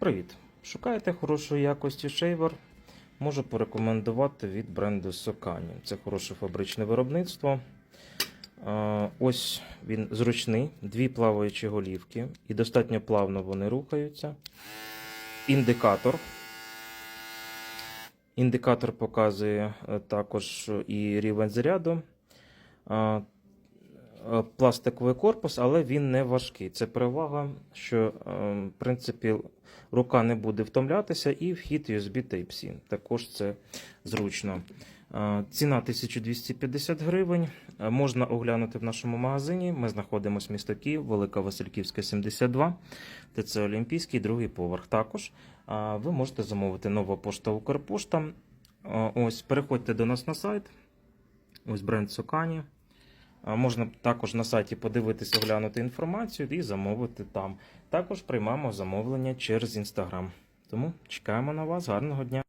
Привіт! Шукаєте хорошої якості шейвер? Можу порекомендувати від бренду Sokani. Це хороше фабричне виробництво. Ось він зручний, дві плаваючі голівки, і достатньо плавно вони рухаються. Індикатор. Індикатор показує е, також і рівень заряду. Е, Пластиковий корпус, але він не важкий. Це перевага, що е, в принципі рука не буде втомлятися, і вхід USB Type-C. Також це зручно. Е, Ціна 1250 гривень. Можна оглянути в нашому магазині. Ми знаходимося в місто Київ, Велика Васильківська, 72, ТЦ Олімпійський, другий поверх. Також ви можете замовити нова пошта Укрпошта. Ось переходьте до нас на сайт. Ось бренд Сокані. Можна також на сайті подивитися, оглянути інформацію і замовити там. Також приймаємо замовлення через Інстаграм. Тому чекаємо на вас. Гарного дня!